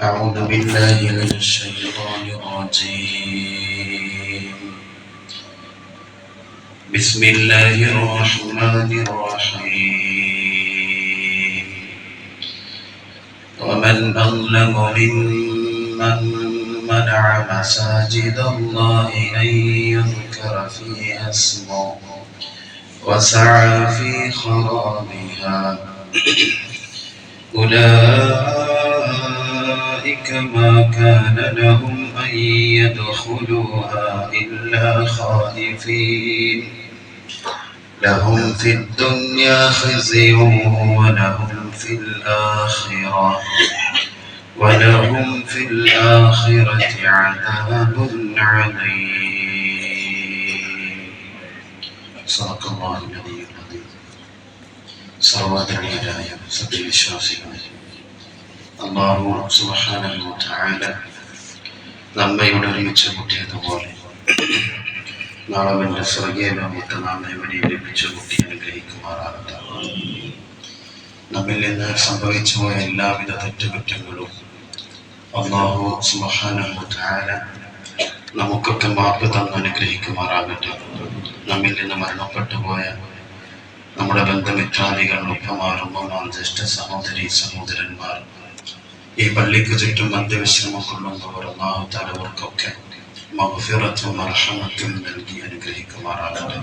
أعوذ بالله من الشيطان الرجيم. بسم الله الرحمن الرحيم. ومن أظلم ممن منع مساجد الله أن يذكر فيها اسمه وسعى في خرابها. أولئك كما ما كان لهم أن يدخلوها إلا خائفين. لهم في الدنيا خزي ولهم في الآخرة. ولهم في الآخرة عذاب عليم. صدق الله النبي العظيم. صلوات الهداية سبيل وسلم അള്ളാഹു സുബ്ഹാനഹു വതആല നമ്മെ ഇവിടെ ഒരുമിച്ച് കൂട്ടിയതുപോലെ നാളെ അവന്റെ സ്വർഗീയ ലോകത്ത് നാം എവിടെ ലഭിച്ച കുട്ടി അനുഗ്രഹിക്കുമാറാകട്ടെ. നമ്മിൽ നിന്ന് സംഭവിച്ചു പോയ എല്ലാവിധ തെറ്റുകുറ്റങ്ങളും അള്ളാഹു വതആല നമുക്കൊക്കെ മാപ്പ് തന്ന് അനുഗ്രഹിക്കുമാറാകട്ടെ. നമ്മിൽ നിന്ന് മരണപ്പെട്ടു നമ്മുടെ ബന്ധമിത്രാദികൾ ഉപ്പമാർ ഉമ്മമാർ ജ്യേഷ്ഠ സഹോദരി സഹോദരന്മാർ ഈ പള്ളിക്ക് ചുറ്റും അന്ത്യവിശ്രമം കൊള്ളുന്നവർ അള്ളാഹു തലവർക്കൊക്കെ മഗ്ഫിറത്തും അർഹമത്തും നൽകി അനുഗ്രഹിക്കുമാറാകട്ടെ.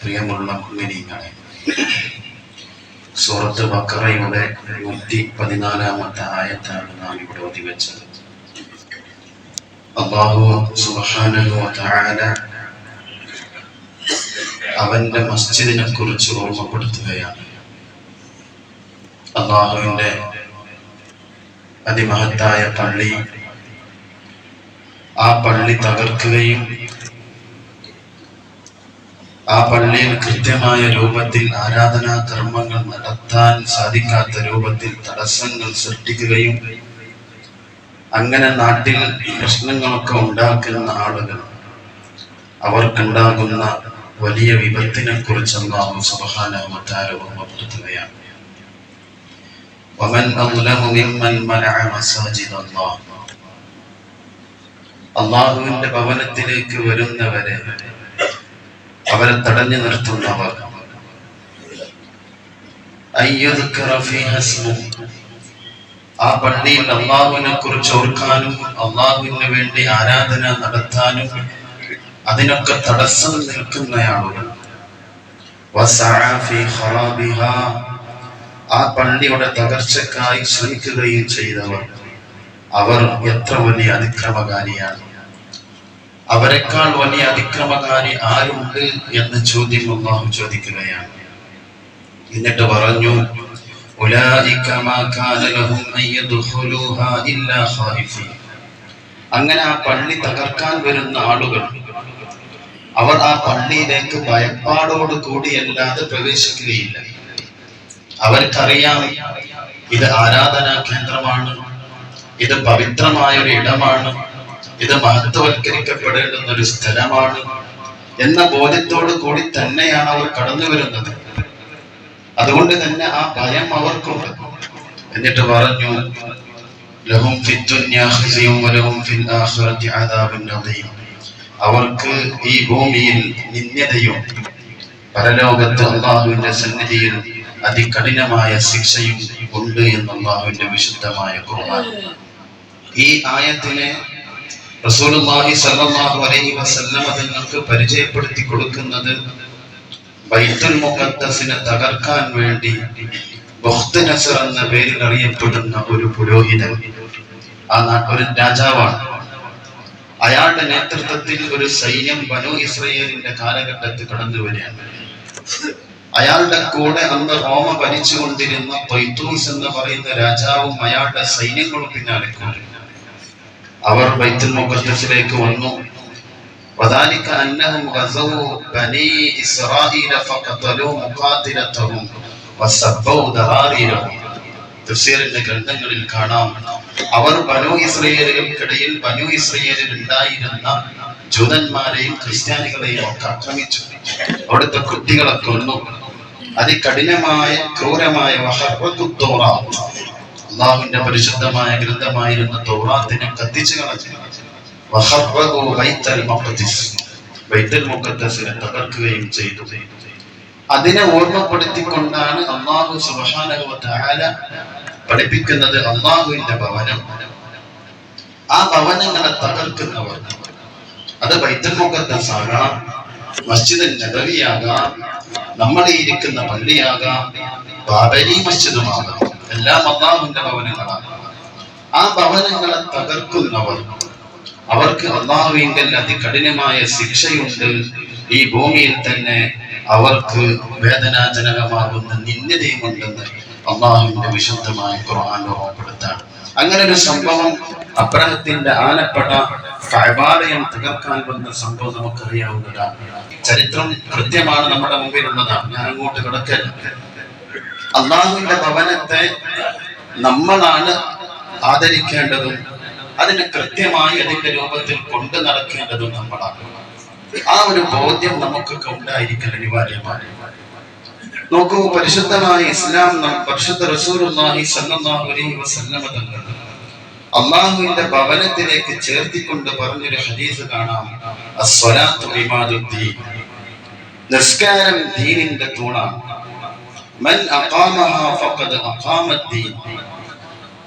പ്രിയമുള്ള കുഞ്ഞിനിങ്ങളെ സൂറത്ത് ബക്കറയുടെ നൂറ്റി പതിനാലാമത്തെ ആയത്താണ് നാം ഇവിടെ ഒതിവെച്ചത് വ തആല അവന്റെ മസ്ജിദിനെ കുറിച്ച് ഓർമ്മപ്പെടുത്തുകയാണ്. അള്ളാഹുവിന്റെ അതിമഹത്തായ പള്ളി. ആ പള്ളി തകർക്കുകയും ആ പള്ളിയിൽ കൃത്യമായ രൂപത്തിൽ ആരാധനാ കർമ്മങ്ങൾ നടത്താൻ സാധിക്കാത്ത രൂപത്തിൽ തടസ്സങ്ങൾ സൃഷ്ടിക്കുകയും അങ്ങനെ നാട്ടിൽ പ്രശ്നങ്ങളൊക്കെ ഉണ്ടാക്കുന്ന ആളുകൾ. അവർക്കുണ്ടാകുന്ന വലിയ വിപത്തിനെ കുറിച്ച് അള്ളാഹു ഓർമ്മപ്പെടുത്തുകയാണ്. ومن أظلم ممن منع مساجد الله അള്ളാഹുവിന്റെ ഭവനത്തിലേക്ക് വരുന്നവരെ അവരെ തടഞ്ഞു നിർത്തുന്നവർ അയ്യുദ്ക്കറ ഫീഹ ഇസ്മുഹു. ആ പള്ളിയിൽ അള്ളാഹുവിനെ കുറിച്ച് ഓർക്കാനും അള്ളാഹുവിന് വേണ്ടി ആരാധന നടത്താനും അതിനൊക്കെ തടസ്സം നിൽക്കുന്നയാളുകൾ വസഅ ഫീ ഖറാബിഹാ. ആ പള്ളിയുടെ തകർച്ചക്കായി ശ്രമിക്കുകയും ചെയ്തവർ. അവർ എത്ര വലിയ അതിക്രമകാരിയാണ്. അവരെക്കാൾ വലിയ അതിക്രമകാരി ആരുണ്ട് എന്ന് ചോദ്യം അള്ളാഹു ചോദിക്കുകയാണ്. എന്നിട്ട് പറഞ്ഞു. അങ്ങനെ ആ പള്ളി തകർക്കാൻ വരുന്ന ആളുകൾ അവർ ആ പള്ളിയിലേക്ക് ഭയപ്പാടോട് കൂടിയല്ലാതെ പ്രവേശിക്കുകയില്ല. അവർക്കറിയാം ഇത് ആരാധനാ കേന്ദ്രമാണ് ഇത് പവിത്രമായ ഒരു ഇടമാണ് ഇത് മഹത്വവൽക്കരിക്കപ്പെടേണ്ടുന്ന ഒരു സ്ഥലമാണ് എന്ന ബോധ്യത്തോടു കൂടി തന്നെയാണ് അവർ കടന്നു വരുന്നത്. അതുകൊണ്ട് തന്നെ ആ ഭയം അവർക്കുണ്ട്. എന്നിട്ട് പറഞ്ഞു ലഹും അവർക്ക് ഈ ഭൂമിയിൽ നിന്ദ്യതയും പരലോകത്ത് അള്ളാഹുവിന്റെ സന്നിധിയിൽ അതികഠിനമായ ശിക്ഷയും ഉണ്ട് എന്നുള്ള വിശുദ്ധമായ കുർബാന. ഈ ആയത്തിനെ റസൂലുള്ളാഹി സ്വല്ലല്ലാഹു അലൈഹി വസല്ലമ തങ്ങൾക്ക് പരിചയപ്പെടുത്തി കൊടുക്കുന്നത് ബൈത്തുൽ മുഖദ്ദസിനെ തകർക്കാൻ വേണ്ടി ബുഖ്ത് നസർ എന്ന പേരിൽ അറിയപ്പെടുന്ന ഒരു പുരോഹിതൻ ആ ഒരു രാജാവാണ്. അയാളുടെ നേതൃത്വത്തിൽ ഒരു സൈന്യം ബനു ഇസ്രയേലിന്റെ കാലഘട്ടത്തിൽ കടന്നു വരികയാണ് അയാളുടെ കൂടെ അന്ന് റോമ ഭരിച്ചുകൊണ്ടിരുന്ന തൊയ്ത്തൂസ് എന്ന് പറയുന്ന രാജാവും അയാളുടെ സൈന്യങ്ങളും പിന്നാലെ കൂടി അവർ ബൈത്തുൽ മുഖദ്ദസിലേക്ക് വന്നു وذلك أنهم غزوا بني إسرائيل فقتلوا مقاتلتهم وسبوا ذراريرهم തഫ്സീറിന്റെ ഗ്രന്ഥങ്ങളിൽ കാണാം അവർ ബനു ഇസ്രയേലുകൾക്കിടയിൽ ബനു ഇസ്രയേലിൽ ഉണ്ടായിരുന്ന ജൂതന്മാരെയും ക്രിസ്ത്യാനികളെയും ഒക്കെ ആക്രമിച്ചു അവിടുത്തെ കുട്ടികളെ കൊന്നു അതികഠിനമായ ക്രൂരമായ. അള്ളാഹുവിന്റെ പരിശുദ്ധമായ ഗ്രന്ഥമായിരുന്ന തോറാത്തിനെ കത്തിച്ചു കളഞ്ഞു തകർക്കുകയും ചെയ്തു അതിനെ ഓർമ്മപ്പെടുത്തിക്കൊണ്ടാണ് അള്ളാഹു തആല പഠിപ്പിക്കുന്നത് അള്ളാഹുവിന്റെ ഭവനം ആ ഭവനങ്ങളെ തകർക്കുന്നവർ അത് മുഖദ്ദസ് ആകാം മസ്ജിദ് നബവിയാകാം നമ്മൾ ഇരിക്കുന്ന പള്ളിയാകാം ബാബരി മസ്ജിദുമാകാം. എല്ലാം അള്ളാഹുവിന്റെ ഭവനങ്ങളാണ്. ആ ഭവനങ്ങളെ തകർക്കുന്നവർ അവർക്ക് അള്ളാഹുവിന്റെ അതികഠിനമായ ശിക്ഷയുണ്ട്. ഈ ഭൂമിയിൽ തന്നെ അവർക്ക് വേദനാജനകമാകുന്ന നിന്ദതയുമുണ്ടെന്ന് അള്ളാഹുവിന്റെ വിശുദ്ധമായ ഖുർആൻ ഓർമ്മപ്പെടുത്താണ് അങ്ങനെ ഒരു സംഭവം അബ്രഹത്തിന്റെ ആനപ്പെട്ട കൈവാലയം തകർക്കാൻ വന്ന സംഭവം നമുക്കറിയാവുന്നതാണ്. ചരിത്രം കൃത്യമാണ് നമ്മുടെ മുമ്പിൽ ഉള്ളതാണ് ഞാൻ അങ്ങോട്ട് കിടക്കല്ല അള്ളാഹുവിന്റെ ഭവനത്തെ നമ്മളാണ് ആദരിക്കേണ്ടതും അതിനെ കൃത്യമായി അതിന്റെ രൂപത്തിൽ കൊണ്ടു നടക്കേണ്ടതും നമ്മളാണ്. ആ ഒരു ബോധ്യം നമുക്കൊക്കെ ഉണ്ടായിരിക്കൽ അനിവാര്യമാണ്. നോക്കൂ പരിശുദ്ധമായ ഇസ്ലാം പരിശുദ്ധ റസൂർ ഒന്നായി അലൈഹി വസല്ലമ തങ്ങൾ അള്ളാഹുവിന്റെ ഭവനത്തിലേക്ക് ചേർത്തിക്കൊണ്ട് പറഞ്ഞൊരു ഹദീസ് കാണാം. നിസ്കാരം ദീനിന്റെ തൂണാണ്.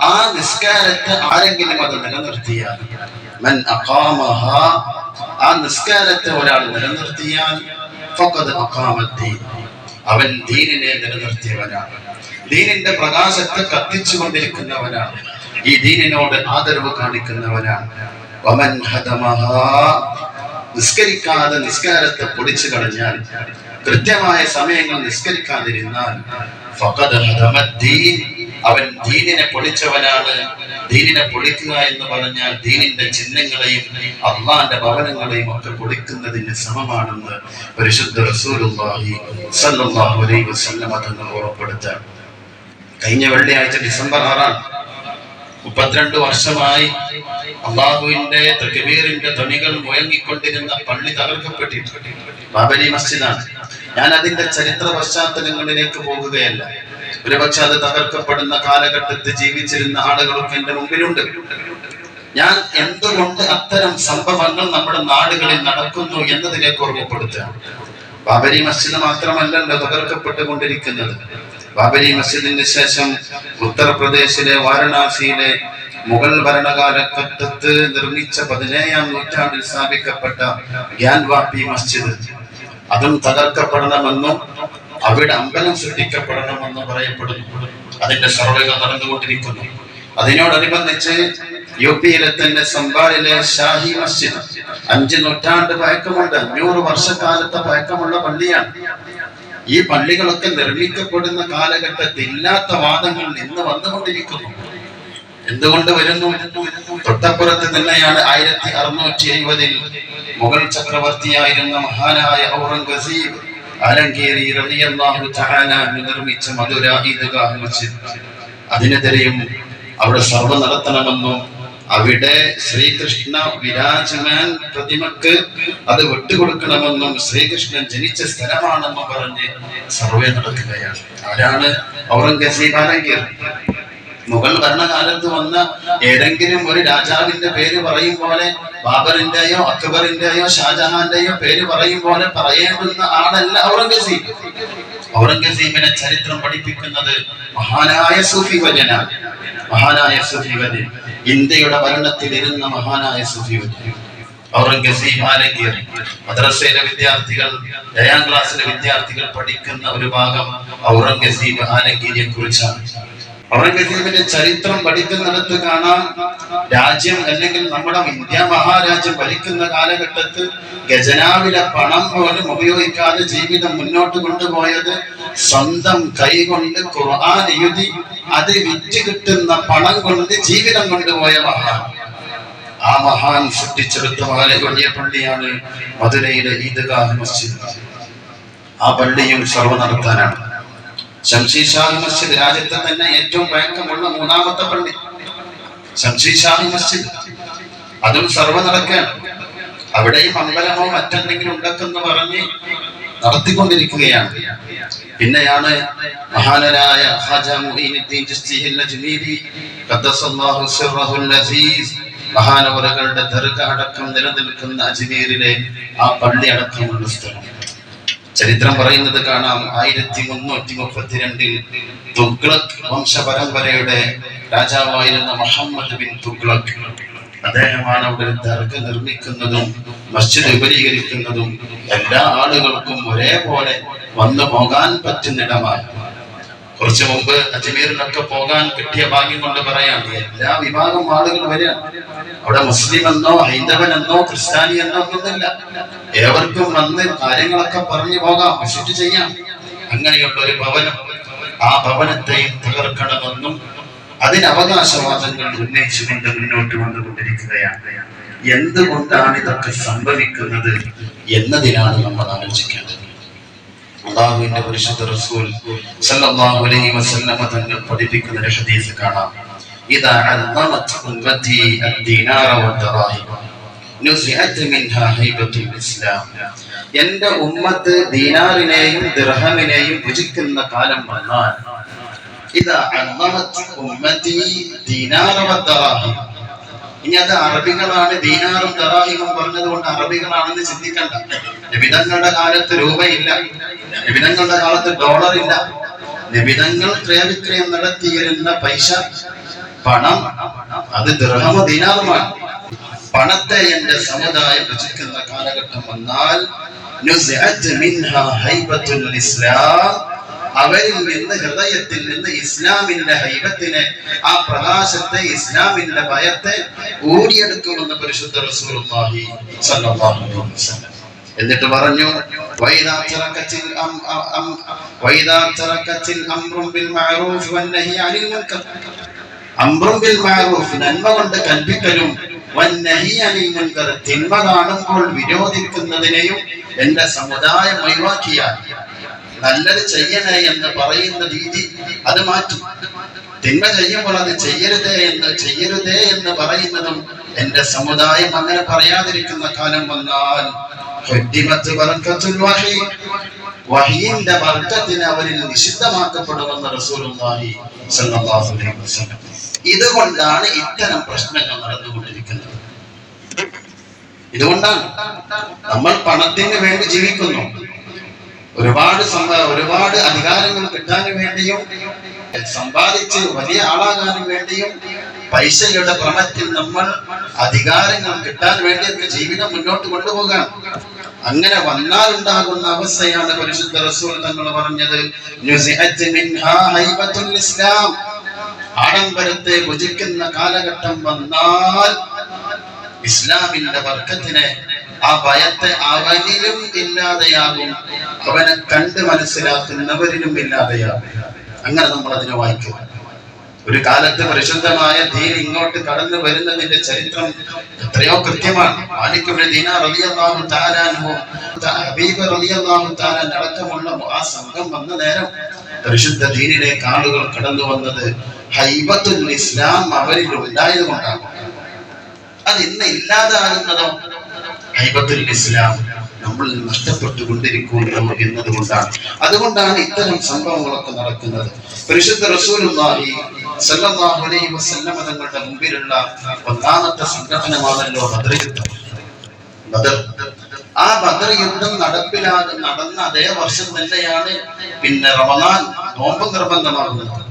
ആ നിസ്കാരത്തെ ആരെങ്കിലും അത് നിലനിർത്തിയാൽ മൻ അഖാമഹ ആ നിസ്കാരത്തെ ഒരാൾ നിലനിർത്തിയാൽ ഫഖദ് അഖാമദ്ദീൻ. അവൻ ദീനിനെ നിലനിർത്തിയവനാണ്. ദീനിന്റെ പ്രകാശത്തെ കത്തിച്ചു കൊണ്ടിരിക്കുന്നവനാണ് ഈ ദീനിനോട് ആദരവ് കാണിക്കുന്നവനാണ് വമൻ നിസ്കരിക്കാതെ നിസ്കാരത്തെ പൊടിച്ചു കളഞ്ഞാൽ കൃത്യമായ സമയങ്ങൾ നിസ്കരിക്കാതിരുന്നാൽ അവൻ ദീനിനെ പൊളിച്ചവനാണ് ദീനിനെ പൊളിക്കുക എന്ന് പറഞ്ഞാൽ ദീനിന്റെ ചിഹ്നങ്ങളെയും അള്ളാന്റെ ഭവനങ്ങളെയും ഒക്കെ പൊളിക്കുന്നതിന് സമമാണെന്ന് പരിശുദ്ധ റസൂലുള്ളാഹി സല്ലല്ലാഹു അലൈഹി വസല്ലമ തങ്ങൾ ഉറപ്പെടുത്താൻ. കഴിഞ്ഞ വെള്ളിയാഴ്ച ഡിസംബർ ആറാണ്. മുപ്പത്തിരണ്ട് വർഷമായി അള്ളാഹുവിന്റെ തക്ബീറിന്റെ ധ്വനികൾ മുഴങ്ങിക്കൊണ്ടിരുന്ന പള്ളി തകർക്കപ്പെട്ടിട്ടുണ്ട്. ബാബരി മസ്ജിദാണ്. ഞാൻ അതിന്റെ ചരിത്ര പശ്ചാത്തലങ്ങളിലേക്ക് പോകുകയല്ല. ഒരുപക്ഷെ അത് തകർക്കപ്പെടുന്ന കാലഘട്ടത്തിൽ ജീവിച്ചിരുന്ന ആളുകളൊക്കെ എന്റെ മുമ്പിലുണ്ട്. ഞാൻ എന്തുകൊണ്ട് അത്തരം സംഭവങ്ങൾ നമ്മുടെ നാടുകളിൽ നടക്കുന്നു എന്നതിലേക്ക് ഓർമ്മപ്പെടുത്തുക. ബാബരി മസ്ജിദ് മാത്രമല്ലല്ലോ തകർക്കപ്പെട്ടുകൊണ്ടിരിക്കുന്നത്. ബാബരി മസ്ജിദിന് ശേഷം ഉത്തർപ്രദേശിലെ വാരണാസിയിലെ മുഗൾ ഭരണകാലഘട്ടത്ത് നിർമ്മിച്ച പതിനേഴാം നൂറ്റാണ്ടിൽ സ്ഥാപിക്കപ്പെട്ട ഗ്യാൻവാപ്പി മസ്ജിദ്. അതും തകർക്കപ്പെടണമെന്നും അവിടെ അമ്പലം സൃഷ്ടിക്കപ്പെടണമെന്നും പറയപ്പെടുന്നു. അതിന്റെ സർവേകൾ നടന്നുകൊണ്ടിരിക്കുന്നു. അതിനോടനുബന്ധിച്ച് യു പിയിലെ തന്നെ സംബാളിലെ ഷാഹി മസ്ജിദ് അഞ്ച് നൂറ്റാണ്ട് പഴക്കമുണ്ട്. അഞ്ഞൂറ് വർഷക്കാലത്തെ പഴക്കമുള്ള പള്ളിയാണ്. ഈ പള്ളികളൊക്കെ നിർമ്മിക്കപ്പെടുന്ന കാലഘട്ടത്തിൽ ഇല്ലാത്ത വാദങ്ങൾ ഇന്ന് വന്നുകൊണ്ടിരിക്കുന്നു. എന്തുകൊണ്ട് വരുന്നു? തൊട്ടപ്പുറത്ത് തന്നെയാണ് ആയിരത്തി അറുന്നൂറ്റി എഴുപതിൽ മുഗൾ ചക്രവർത്തിയായിരുന്ന മഹാനായ ഔറംഗസീബ് അലങ്കേരി നിർമ്മിച്ച മധുര ഈദ്ഗാഹ് മസ്ജിദ്. അതിനെതിരെയും അവിടെ സർവ നടത്തണമെന്നും അവിടെ ശ്രീകൃഷ്ണ വിരാജമാൻ പ്രതിമക്ക് അത് വിട്ടുകൊടുക്കണമെന്നും ശ്രീകൃഷ്ണൻ ജനിച്ച സ്ഥലമാണെന്നും പറഞ്ഞ് സർവേ നടക്കുകയാണ്. ആരാണ്? ഔറംഗസീബ് ആണെങ്കിൽ മുഗൾ ഭരണകാലത്ത് വന്ന ഏതെങ്കിലും ഒരു രാജാവിന്റെ പേര് പറയും പോലെ ബാബറിന്റെയോ അക്ബറിന്റെയോ ഷാജഹാന്റെയോ പേര് പറയും പോലെ പറയേണ്ടുന്ന ആളല്ല ഔറംഗസീബ്. ഔറംഗസീബിനെ ചരിത്രം പഠിപ്പിക്കുന്നത് മഹാനായ സൂഫി വര്യനാണ് മഹാനായ സൂഫി വര്യൻ ഇന്ത്യയുടെ ഭരണത്തിൽ ഇരുന്ന മഹാനായ സൂഫി വര്യൻ ഔറംഗസീബ് ആലങ്കീർ മദ്രസയിലെ വിദ്യാർത്ഥികൾ ഏഴാം ക്ലാസ്സിലെ വിദ്യാർത്ഥികൾ പഠിക്കുന്ന ഒരു ഭാഗം ഔറംഗസീബ് ആലങ്കീരിയെ കുറിച്ചാണ് ഔറംഗസീബിന്റെ ചരിത്രം പഠിക്കുന്നിടത്ത് കാണാം. രാജ്യം അല്ലെങ്കിൽ നമ്മുടെ ഇന്ത്യ മഹാരാജ്യം ഭരിക്കുന്ന കാലഘട്ടത്ത് ഖജനാവിലെ പണം പോലും ഉപയോഗിക്കാതെ ജീവിതം മുന്നോട്ട് കൊണ്ടുപോയത് സ്വന്തം കൈകൊണ്ട് ഖുർആൻ എഴുതി അത് വിറ്റ് കിട്ടുന്ന പണം കൊണ്ട് ജീവിതം കൊണ്ടുപോയ മഹാൻ. ആ മഹാൻ സൃഷ്ടിച്ചെടുത്ത വളരെ വലിയ പള്ളിയാണ് മധുരയിലെ ഈദ്ഗാഹ് മസ്ജിദ്. ആ പള്ളിയും സർവ നടത്താനാണ്. ശംഷി ഷാഹി മസ്ജിദ് രാജ്യത്തെ തന്നെ ഏറ്റവും പഴക്കമുള്ള മൂന്നാമത്തെ പള്ളി ശംഷി ഷാഹി മസ്ജിദ്. അതും സർവ നടക്കാണ് അവിടെയും അമ്പലമോ മറ്റെന്തെങ്കിലും ഉണ്ടെന്ന് പറഞ്ഞ് നടത്തിക്കൊണ്ടിരിക്കുകയാണ്. പിന്നെയാണ് മഹാനരായ മഹാനവറുകളുടെ ദർഗ അടക്കം നിലനിൽക്കുന്ന അജ്മീരിലെ ആ പള്ളി അടക്കമുള്ള സ്ഥലം. ചരിത്രം പറയുന്നത് കാണാം. ആയിരത്തി മുന്നൂറ്റി മുപ്പത്തിരണ്ടിൽ തുഗ്ലക് വംശപരമ്പരയുടെ രാജാവായിരുന്ന മുഹമ്മദ് ബിൻ തുഗ്ലക് അദ്ദേഹമാണ് അവിടെ ദർഗ നിർമ്മിക്കുന്നതും മസ്ജിദ് വിപുലീകരിക്കുന്നതും എല്ലാ ആളുകൾക്കും ഒരേപോലെ വന്നു പോകാൻ പറ്റുന്നിടമായി. കുറച്ചു മുമ്പ് അജ്മീറിലൊക്കെ പോകാൻ കിട്ടിയ ഭാഗ്യം കൊണ്ട് പറയാം. എല്ലാ വിഭാഗം ആളുകൾ വരിക. അവിടെ മുസ്ലിം എന്നോ ഹൈന്ദവനെന്നോ ക്രിസ്ത്യാനി എന്നോ ഒന്നുമില്ല. ഏവർക്കും വന്ന് കാര്യങ്ങളൊക്കെ പറഞ്ഞു പോകാം വിസിറ്റ് ചെയ്യാം. അങ്ങനെയുള്ള ഒരു ഭവനം. ആ ഭവനത്തെയും തകർക്കണമെന്നും അതിന് അവകാശവാദങ്ങൾ ഉന്നയിച്ചുകൊണ്ട് മുന്നോട്ട് വന്നുകൊണ്ടിരിക്കുകയാണ്. എന്തുകൊണ്ടാണ് ഇതൊക്കെ സംഭവിക്കുന്നത് എന്നതിനാണ് നമ്മൾ ആലോചിക്കേണ്ടത്. അള്ളാഹുവിന്റെ പരിശുദ്ധ റസൂൽ സല്ലല്ലാഹു അലൈഹി വസല്ലമ തങ്ങൾ പഠിപ്പിക്കുന്ന ഒരു ഹദീസ് കാണാം. ഇദാ അല്ലമത് ഉമ്മത്തി അദ്ദീനാറ വദ്ദറാഹിം നുസിഅത് മിൻഹാ ഹൈബത്തുൽ ഇസ്ലാം. എന്റെ ഉമ്മത്ത് ദീനാറിനെയും ദിർഹമിനെയും ഭുജിക്കുന്ന കാലം വന്നാൽ ഇതാ അല്ലമത് ഉമ്മത്തി ദീനാറ വദ്ദറാഹിം ഇനി അത് അറബികളാണ് ദീനാറും ദറാഹിമും പറഞ്ഞതുകൊണ്ട് അറബികളാണെന്ന് ചിന്തിക്കണ്ട. നിബിതങ്ങളുടെ കാലത്ത് രൂപയില്ല. നിബിതങ്ങളുടെ കാലത്ത് ഡോളർ ഇല്ല. നിബിതങ്ങൾ ക്രയവിക്രയം നടത്തിയിരുന്ന പൈസ പണം അത് ദൃഹമ ദിനാറുമാണ് പണത്തെ എന്റെ സമുദായം രചിക്കുന്ന കാലഘട്ടം വന്നാൽ ഇസ്ലാം. അവരിൽ നിന്ന് ഹൃദയത്തിൽ നിന്ന് ഇസ്ലാമിന്റെ ഹൈബത്തിനെ ആ പ്രകാശത്തെ ഇസ്ലാമിന്റെ ഭയത്തെ ഓടിയെടുക്കുമെന്ന് പരിശുദ്ധ റസൂലുള്ളാഹി സ്വല്ലല്ലാഹു അലൈഹി വസല്ലം എന്നിട്ട് പറഞ്ഞു നന്മ കൊണ്ട് കൽപ്പിക്കലും തിന്മ കാണുമ്പോൾ വിരോധിക്കുന്നതിനെയും എന്റെ സമുദായം ഒഴിവാക്കിയാൽ നല്ലത് ചെയ്യണേ എന്ന് പറയുന്ന രീതി അത് മാറ്റി. തിന്മ ചെയ്യുമ്പോൾ അത് ചെയ്യരുതേ എന്ന് ചെയ്യരുതേ എന്ന് പറയുന്നതും എന്റെ സമുദായം അങ്ങനെ പറയാതിരിക്കുന്ന കാലം വന്നാൽ. വഹിയിന്റെ ബർക്കത്തിന് അവരിൽ നിഷിദ്ധമാക്കപ്പെടുമെന്ന് റസൂലുള്ളാഹി അലൈഹി വസല്ലം. ഇതുകൊണ്ടാണ് ഇത്തരം പ്രശ്നങ്ങൾ നടന്നുകൊണ്ടിരിക്കുന്നത്. ഇതുകൊണ്ടാണ് നമ്മൾ പണത്തിന് വേണ്ടി ജീവിക്കുന്നു. ഒരുപാട് ഒരുപാട് അധികാരങ്ങൾ കിട്ടാൻ വേണ്ടിയും സമ്പാദിച്ച് വലിയ ആളാകാനും വേണ്ടിയും പൈസയുടെ ഭ്രമത്തിൽ നമ്മൾ അധികാരങ്ങൾ കിട്ടാൻ വേണ്ടി നമുക്ക് ജീവിതം മുന്നോട്ട് കൊണ്ടുപോകാം അങ്ങനെ വന്നാൽ ഉണ്ടാകുന്ന അവസ്ഥയാണ് പരിശുദ്ധ റസൂൽ തങ്ങൾ പറഞ്ഞത് ഇസ്ലാം. ആഡംബരത്തെ ഭുജിക്കുന്ന കാലഘട്ടം വന്നാൽ ഇസ്ലാമിന്റെ വർഗത്തിനെ ആ ഭയത്തെ അവനിലും ഇല്ലാതെയാകും അവനെ കണ്ട് മനസ്സിലാക്കുന്നവരിലും ഇല്ലാതെയാകും. അങ്ങനെ നമ്മൾ അതിനെ വായിക്കും. ഒരു കാലത്ത് പരിശുദ്ധമായ ദീൻ ഇങ്ങോട്ട് കടന്നു വരുന്നതിന്റെ ചരിത്രം എത്രയോ കൃത്യമാണ്. മാലിക്കുബിന് ദീന റളിയല്ലാഹു തആല ഹബീബ് റളിയല്ലാഹു താരാൻ അടക്കമുള്ള ആ സംഘം വന്ന നേരം പരിശുദ്ധ ദീനിലേക്ക് ആളുകൾ കടന്നു വന്നത് ഹൈബത്തുൽ ഇസ്ലാം അവരിൽ ഉണ്ടായത് കൊണ്ടാണ്. അത് ഇന്ന് ഇല്ലാതാകുന്നതോ? ഹൈബത്തുൽ ഇസ്ലാം നമ്മൾ നഷ്ടപ്പെട്ടുകൊണ്ടിരിക്കുന്നു എന്നതുകൊണ്ടാണ്. അതുകൊണ്ടാണ് ഇത്തരം സംഭവങ്ങളൊക്കെ നടക്കുന്നത്. പരിശുദ്ധ റസൂലുള്ളാഹി തങ്ങളുടെ മുമ്പിലുള്ള ഒന്നാമത്തെ സംഘടനമാണല്ലോ ബദർ യുദ്ധം. ബദർ. ആ ബദർ യുദ്ധം നടപ്പിലാകെ നടന്ന അതേ വർഷം തന്നെയാണ് പിന്നെ റമദാൻ നോമ്പ് നിർബന്ധമാകുന്നത്.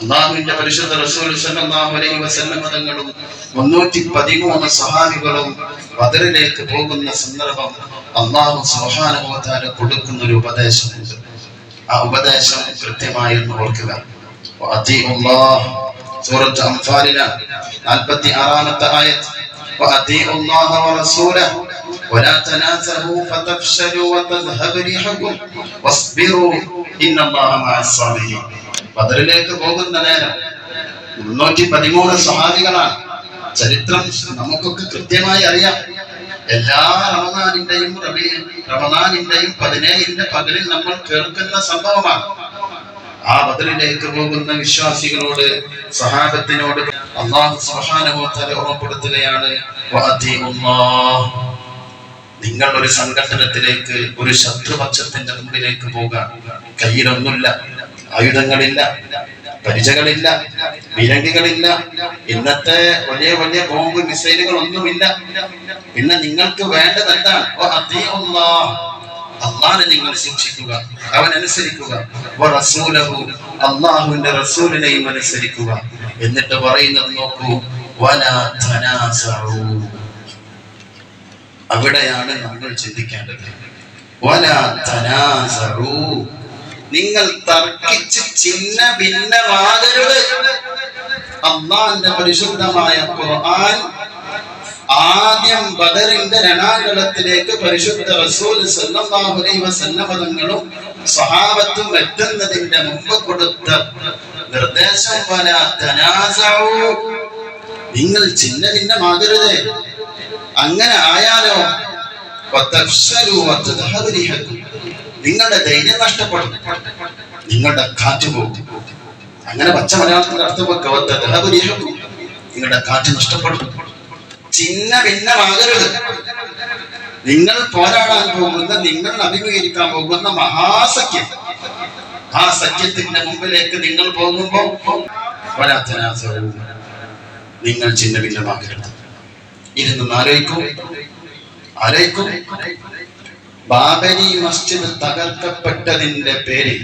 അള്ളാഹുവിന്റെ പരിശുദ്ധ റസൂൽ അലൈഹി വസല്ലം തങ്ങളും മുന്നൂറ്റി പതിമൂന്ന് സഹാബികളും ബദറിലേക്ക് പോകുന്ന സന്ദർഭം അള്ളാഹു വ കൊടുക്കുന്ന ഒരു ഉപദേശമുണ്ട്. ആ ഉപദേശം കൃത്യമായി ഒന്ന് ഓർക്കുക വഅതീഉല്ലാഹ് സൂറത്ത് അംഫാലിലെ 46ാമത്തെ ആയത്ത് വഅതീഉല്ലാഹ വറസൂലഹു ولا تنازعوا فتفشلوا وتذهب ريحكم واصبروا إن الله مع الصابرين ബദറിലേക്ക് പോകുന്ന നേരം മുന്നൂറ്റി പതിമൂന്ന് സഹാബികളാണ് ചരിത്രം നമുക്കൊക്കെ കൃത്യമായി അറിയാം എല്ലാ റമദാനിന്റെയും റബീ റമദാനിന്റെയും പതിനേഴിന്റെ പകലിൽ നമ്മൾ കേൾക്കുന്ന സംഭവമാണ് ആ ബദലിലേക്ക് പോകുന്ന വിശ്വാസികളോട് സഹാബത്തിനോട് അള്ളാഹു തആല ഓർമ്മപ്പെടുത്തുകയാണ്. നിങ്ങൾ ഒരു സംഘടനത്തിലേക്ക് ഒരു ശത്രുപക്ഷത്തിന്റെ മുമ്പിലേക്ക് പോകാം കയ്യിലൊന്നുമില്ല ആയുധങ്ങളില്ല പരിചകളില്ല വിരങ്കികളില്ല ഇന്നത്തെ വലിയ വലിയ ബോംബ് മിസൈലുകൾ ഒന്നുമില്ല പിന്നെ നിങ്ങൾക്ക് വേണ്ടത് എന്താണ്? അള്ളാനെ നിങ്ങൾ ശിക്ഷിക്കുക അവൻ അനുസരിക്കുക. അള്ളാഹുവിന്റെ റസൂലിനെയും അനുസരിക്കുക. എന്നിട്ട് പറയുന്നത് നോക്കൂ അവിടെയാണ് നമ്മൾ ചിന്തിക്കേണ്ടത്. നിങ്ങൾ തർക്കിച്ച് ചിന്ന ഭിന്നമാകരുത്. അള്ളാന്റെ പരിശുദ്ധമായ ഖുർആൻ ആദ്യം ബദറിന്റെ രണാകളത്തിലേക്ക് പരിശുദ്ധ റസൂൽ സല്ലല്ലാഹു അലൈഹി വസല്ലം പദങ്ങളും സ്വഹാബത്തും എത്തുന്നതിന്റെ മുമ്പ് കൊടുത്ത നിർദ്ദേശം വല തനാസഉ നിങ്ങൾ ചിന്ന ഭിന്നമാകരുത് അങ്ങനെ ആയാലോ നിങ്ങളുടെ ധൈര്യം നഷ്ടപ്പെടും. നിങ്ങളുടെ കാറ്റ് പോകും. അങ്ങനെ പച്ച മലയാളത്തിന്റെ അർത്ഥം. നിങ്ങളുടെ കാറ്റ് നഷ്ടപ്പെടും. ചിന്ന ഭിന്നമാകരുത് നിങ്ങൾ പോരാടാൻ പോകുന്ന നിങ്ങൾ അഭിമുഖീകരിക്കാൻ പോകുന്ന മഹാസഖ്യം. ആ സഖ്യത്തിന്റെ മുമ്പിലേക്ക് നിങ്ങൾ പോകുമ്പോൾ ഒരാധനാസവും നിങ്ങൾ ചിന്ന ഭിന്നമാകരുത് ഇരുന്ന് ആലോചിക്കും. ആലോചിക്കും. ബാബരി മസ്ജിദ് തകർക്കപ്പെട്ടതിന്റെ പേരിൽ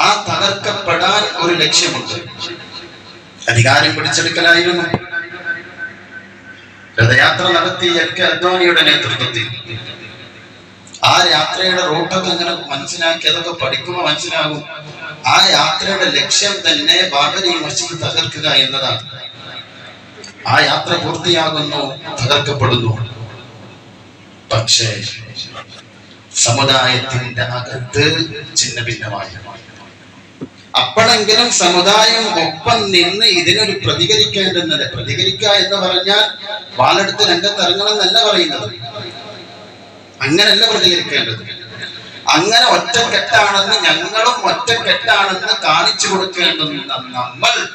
ആ തകർക്കപ്പെടാൻ ഒരു ലക്ഷ്യമുണ്ട്. അധികാരം പിടിച്ചെടുക്കലായിരുന്നു. രഥയാത്ര നടത്തി എൽ കെ അദ്വാനിയുടെ നേതൃത്വത്തിൽ. ആ യാത്രയുടെ റൂട്ടൊക്കെ അങ്ങനെ മനസ്സിലാക്കി അതൊക്കെ പഠിക്കുമ്പോൾ മനസ്സിലാകും. ആ യാത്രയുടെ ലക്ഷ്യം തന്നെ ബാബരി മസ്ജിദ് തകർക്കുക എന്നതാണ്. ആ യാത്ര പൂർത്തിയാകുന്നു തകർക്കപ്പെടുന്നു. പക്ഷേ സമുദായത്തിന്റെ അകത്ത് ചിന്ന ഭിന്നമായി അപ്പോഴെങ്കിലും സമുദായം ഒപ്പം നിന്ന് ഇതിനൊരു പ്രതികരിക്കേണ്ടുന്നത്. പ്രതികരിക്കുക എന്ന് പറഞ്ഞാൽ വാളെടുത്ത് രംഗത്ത് ഇറങ്ങണം എന്നല്ല പറയുന്നത്. അങ്ങനല്ല പ്രതികരിക്കേണ്ടത്. അങ്ങനെ ഒറ്റക്കെട്ടാണെന്ന് ഞങ്ങളും ഒറ്റക്കെട്ടാണെന്ന് കാണിച്ചു കൊടുക്കേണ്ടുന്ന നമ്മൾ.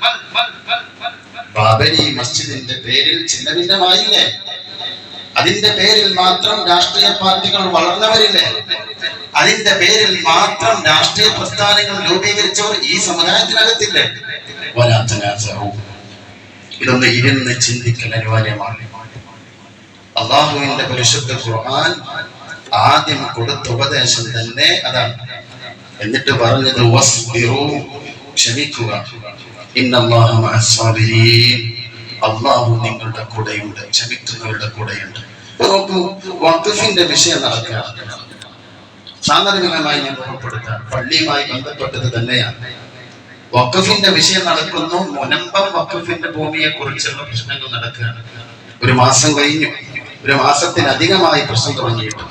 ബാബരി മസ്ജിദിന്റെ പേരിൽ ചിന്ന ഭിന്നമായില്ലേ അതിന്റെ പേരിൽ മാത്രം രാഷ്ട്രീയ പാർട്ടികൾ വളർന്നവരില്ലേ? അതിന്റെ പേരിൽ മാത്രം രാഷ്ട്രീയ പ്രസ്ഥാനങ്ങൾ രൂപീകരിച്ചവർ ഈ സമുദായത്തിനകത്തില്ലേ? വലാത്തനാസവും ഇതൊന്ന് ഇരുന്ന് ചിന്തിക്കൽ അനിവാര്യമാണ്. അള്ളാഹുവിന്റെ പരിശുദ്ധ ഖുർആൻ ആദ്യം കൊടുത്ത ഉപദേശം തന്നെ അതാണ്. എന്നിട്ട് പറഞ്ഞത് ക്ഷമിക്കുക. ഇന്നല്ലാഹു മഅസ് സാബിരീൻ. അള്ളാഹു നിങ്ങളുടെ കൂടെയുണ്ട് ക്ഷമിക്കുന്നവരുടെ കൂടെയുണ്ട്. ഇപ്പൊ വഖഫിന്റെ വിഷയം നടക്കുക. സാന്ദർഭികമായി ഞാൻ ഓർമ്മപ്പെടുത്താം. പള്ളിയുമായി ബന്ധപ്പെട്ടത് തന്നെയാണ്. വഖഫിന്റെ വിഷയം നടക്കുന്നു മുനമ്പം വഖഫിന്റെ ഭൂമിയെ കുറിച്ചുള്ള പ്രശ്നങ്ങൾ നടക്കുകയാണ്. ഒരു മാസം കഴിഞ്ഞു. ഒരു മാസത്തിനധികമായി പ്രശ്നം തുടങ്ങിയിട്ടു.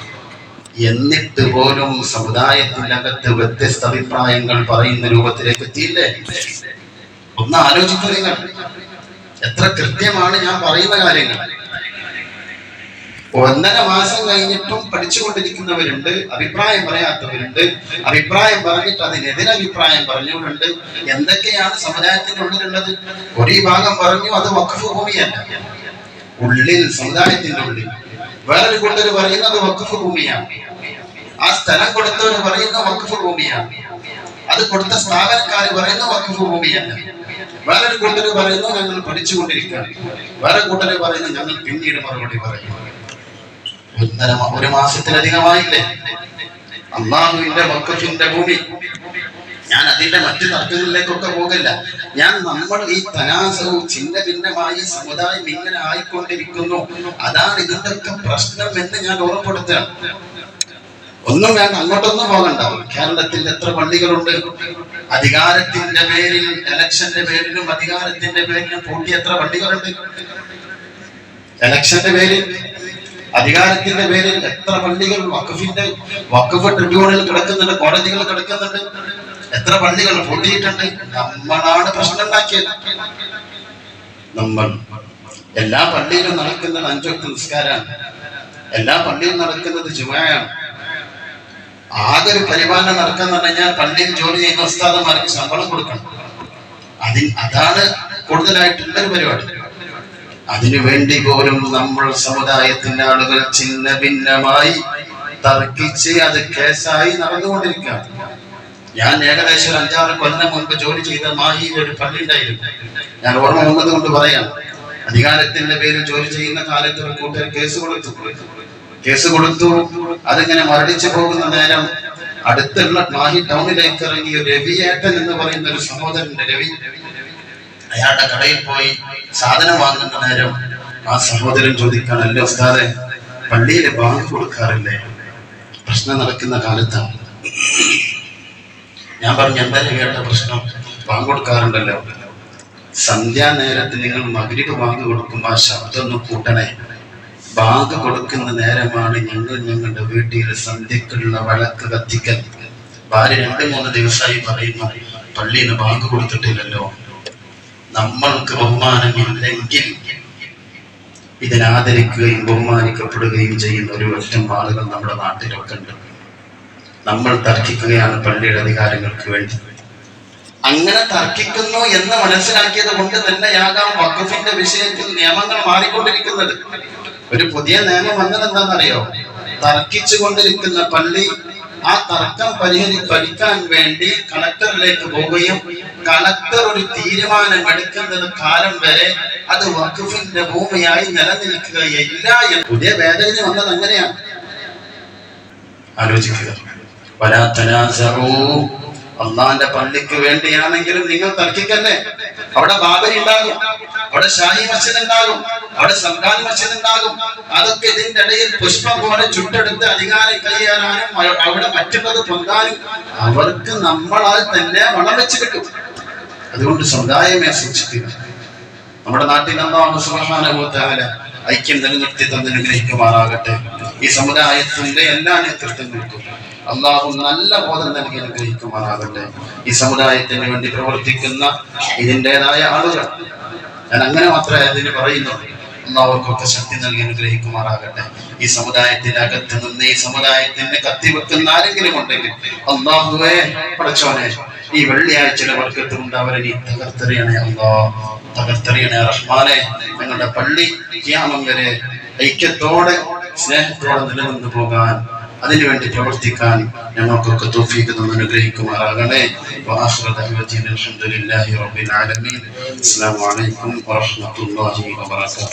എന്നിട്ട് പോലും സമുദായത്തിനകത്ത് വ്യത്യസ്ത അഭിപ്രായങ്ങൾ പറയുന്ന രൂപത്തിലേക്ക് എത്തിയില്ലേ? ഒന്ന് ആലോചിക്കുക നിങ്ങൾ. എത്ര കൃത്യമാണ് ഞാൻ പറയുന്ന കാര്യങ്ങൾ. ഒന്നര മാസം കഴിഞ്ഞിട്ടും പഠിച്ചുകൊണ്ടിരിക്കുന്നവരുണ്ട് അഭിപ്രായം പറയാത്തവരുണ്ട് അഭിപ്രായം പറഞ്ഞിട്ട് അതിനെതിരെ അഭിപ്രായം പറഞ്ഞവരുണ്ട് എന്തൊക്കെയാണ് സമുദായത്തിന്റെ ഉള്ളിലുള്ളത്? ഒരു വിഭാഗം പറഞ്ഞു അത് വഖഫ് ഭൂമിയല്ല. ഉള്ളിൽ സമുദായത്തിന്റെ ഉള്ളിൽ. വേറൊരു കൂട്ടർ പറയുന്നത് വഖഫ് ഭൂമിയാണ്. ആ സ്ഥലം കൊടുത്തവർ പറയുന്ന വഖഫ് ഭൂമിയാണ്. അത് കൊടുത്ത സ്ഥാപനക്കാർ പറയുന്ന വക്കഫ് ഭൂമിയല്ല വേറൊരു കൂട്ടർ പറയുന്നു ഞങ്ങൾ പഠിച്ചുകൊണ്ടിരിക്കുകയാണ്. വേറെ കൂട്ടർ പറയുന്നു ഞങ്ങൾ പിന്നീട് മറുപടി പറയും ഒന്നര ഒരു മാസത്തിലധികമായില്ലേ? അള്ളാഹുവിന്റെ വക്കഫിന്റെ ഭൂമി. ഞാൻ അതിന്റെ മറ്റു തർക്കങ്ങളിലേക്കൊക്കെ പോകില്ല. ഞാൻ നമ്മൾ ഈ തനാസവും ചിന്ന ഭിന്നമായി സമുദായം ഇങ്ങനെ ആയിക്കൊണ്ടിരിക്കുന്നു. അതാണ് ഇതിന്റെ പ്രശ്നം എന്ന് ഞാൻ ഓർമ്മപ്പെടുത്തുകയാണ്. ഒന്നും വേണ്ട അങ്ങോട്ടൊന്നും പോകണ്ട കേരളത്തിൽ എത്ര പള്ളികളുണ്ട്? അധികാരത്തിന്റെ പേരിൽ ഇലക്ഷന്റെ പേരിലും അധികാരത്തിന്റെ പേരിലും പൂട്ടി എത്ര പള്ളികളുണ്ട്? ഇലക്ഷന്റെ പേരിൽ അധികാരത്തിന്റെ പേരിൽ എത്ര പള്ളികൾ വഖഫിന്റെ വഖഫ് ട്രിബ്യൂണൽ കിടക്കുന്നുണ്ട് കോടതികൾ കിടക്കുന്നുണ്ട്. എത്ര പള്ളികൾ പൂട്ടിയിട്ടുണ്ട്? നമ്മളാണ് പ്രശ്നം ഉണ്ടാക്കിയത് നമ്മൾ എല്ലാ പള്ളിയിലും നടക്കുന്നത് അഞ്ചൊക്കെ നിസ്കാരമാണ്. എല്ലാ പള്ളിയിലും നടക്കുന്നത് ജുമയാണ് ആകെ ഒരു പരിപാലനം നടക്കാന്ന് പറഞ്ഞാൽ പള്ളിയിൽ ജോലി ചെയ്യുന്ന ഉസ്താദന്മാർക്ക് ശമ്പളം കൊടുക്കണം. അതിൽ അതാണ് കൂടുതലായിട്ടുള്ള ഒരു പരിപാടി. അതിനു വേണ്ടി പോലും നമ്മൾ സമുദായത്തിന്റെ ആളുകൾ ചിന്ന ഭിന്നമായി തർക്കിച്ച് അത് കേസായി നടന്നുകൊണ്ടിരിക്കുകയാണ്. ഞാൻ ഏകദേശം അഞ്ചാറ് കൊല്ലം മുൻപ് ജോലി ചെയ്ത മാഹിയിൽ ഒരു പള്ളി ഉണ്ടായിരുന്നു. ഞാൻ ഓർമ്മ വന്നത് കൊണ്ട് പറയാം. അധികാരത്തിന്റെ പേരിൽ ജോലി ചെയ്യുന്ന കാലത്ത് ഒരു കൂട്ടർ കേസ് കൊടുത്തു. കേസ് കൊടുത്തു. അതിങ്ങനെ മരടിച്ചു പോകുന്ന നേരം അടുത്തുള്ള മാഹി ടൗണിലേക്ക് ഇറങ്ങിയ രവിയേട്ടൻ എന്ന് പറയുന്ന ഒരു സഹോദരന്റെ രവി അയാളുടെ കടയിൽ പോയി സാധനം വാങ്ങുന്ന നേരം ആ സഹോദരൻ ചോദിക്കാൻ അല്ലേ ഉസ്താദെ പള്ളിയിൽ ബാങ്ക് കൊടുക്കാറില്ലേ? പ്രശ്നം നടക്കുന്ന കാലത്താണ് ഞാൻ പറഞ്ഞു എന്തായാലും കേട്ട പ്രശ്നം? ബാങ്ക് കൊടുക്കാറുണ്ടല്ലോ. സന്ധ്യാ നേരത്ത് നിങ്ങൾ മകരിക്ക് ബാങ്ക് കൊടുക്കുമ്പോൾ ആ ശബ്ദം ഒന്ന് കൂട്ടണേ. ബാങ്ക് കൊടുക്കുന്ന നേരമാണ് ഞങ്ങൾ ഞങ്ങളുടെ വീട്ടിൽ സന്ധ്യക്കുള്ള വിളക്ക് കത്തിക്കൽ. ഭാര്യ രണ്ട് മൂന്ന് ദിവസമായി പറയുന്നു പള്ളിയിൽ ബാങ്ക് കൊടുത്തിട്ടില്ലല്ലോ. നമ്മൾക്ക് ബഹുമാനമില്ലെങ്കിൽ ഇതിനാദരിക്കുകയും ബഹുമാനിക്കപ്പെടുകയും ചെയ്യുന്ന ഒരു വർഷം ആളുകൾ നമ്മുടെ നാട്ടിലൊക്കെ ഉണ്ട്. നമ്മൾ തർക്കിക്കുകയാണ് പള്ളിയുടെ അധികാരങ്ങൾക്ക് വേണ്ടി. അങ്ങനെ തർക്കിക്കുന്നു എന്ന് മനസ്സിലാക്കിയത് കൊണ്ട് തന്നെയാകാം വഖഫിന്റെ വിഷയത്തിൽ നിയമങ്ങൾ മാറിക്കൊണ്ടിരിക്കുന്നത്. ഒരു പുതിയ നിയമം വന്നത് എന്താണെന്നറിയോ തർക്കിച്ചു കൊണ്ടിരിക്കുന്ന പള്ളി ആ തർക്കം പരിഹരി പഠിക്കാൻ വേണ്ടി കളക്ടറിലേക്ക് പോവുകയും കളക്ടർ ഒരു തീരുമാനം എടുക്കുന്നത് കാലം വരെ അത് വഖഫിന്റെ ഭൂമിയായി നിലനിൽക്കുകയില്ല എന്ന്. പുതിയ വേദന വന്നത് അങ്ങനെയാണ്. ആലോചിക്കുക. അള്ളാന്റെ പള്ളിക്ക് വേണ്ടിയാണെങ്കിലും നിങ്ങൾ തർക്കിക്കല്ലേ? അവിടെ ബാബരി ഉണ്ടാകും അവിടെ ഷാഹി മസ്ജിദ് ഉണ്ടാകും അവിടെ സംഘാൻ മസ്ജിദ് ഉണ്ടാകും. അതൊക്കെ ഇതിന്റെ ഇടയിൽ പുഷ്പം പോലെ ചുട്ടെടുത്ത് അധികാരം കൈയേറാനും അവിടെ മറ്റുള്ളത് പൊന്താനും അവർക്ക് നമ്മളാൽ തന്നെ വളം വെച്ച് കിട്ടും. അതുകൊണ്ട് സമുദായമേ സൂക്ഷിക്കുക നമ്മുടെ നാട്ടിൽ അള്ളാഹു സുബ്ഹാനഹു വ ഐക്യം നിലനിർത്തി തന്നനുഗ്രഹിക്കുമാറാകട്ടെ ഈ സമുദായത്തിന്റെ എല്ലാ നേതൃത്വങ്ങൾക്കും അള്ളാഹു നല്ല ബോധം നൽകി അനുഗ്രഹിക്കുമാറാകട്ടെ. ഈ സമുദായത്തിന് വേണ്ടി പ്രവർത്തിക്കുന്ന ഇതിന്റെതായ ആളുകൾ. ഞാൻ അങ്ങനെ മാത്രമേ അതിന് പറയുന്നുള്ളൂ. അള്ളാഹുക്കൊക്കെ ശക്തി നൽകി അനുഗ്രഹിക്കുമാറാകട്ടെ. ഈ സമുദായത്തിന്റെ അകത്ത് നിന്ന് ഈ സമുദായത്തിന് കത്തിവെക്കുന്ന ആരെങ്കിലും ഉണ്ടെങ്കിൽ അള്ളാഹുവേ പഠിച്ചോനെ ഈ വെള്ളിയാഴ്ചയുടെ വർക്കത്തിലുണ്ട് അവരെ നീ തകർത്തെറിയണേ അള്ളാ. തകർത്തെറിയണേ റഹ്മാനെ. ഞങ്ങളുടെ പള്ളി ക്യാമം വരെ ഐക്യത്തോടെ സ്നേഹത്തോടെ നിലനിന്ന് പോകാൻ അതിനുവേണ്ടി പ്രവർത്തിക്കാൻ ഞങ്ങൾക്കൊക്കെ തോഫീക്ക് നിന്ന് അനുഗ്രഹിക്കുമാറാകണേ. അലഹമുല്ലാഹി റബ്ബിൽ ആലമീൻ. അസ്സലാമു അലൈക്കും വറഹ്മത്തുള്ളാഹി വബറകാതുഹു.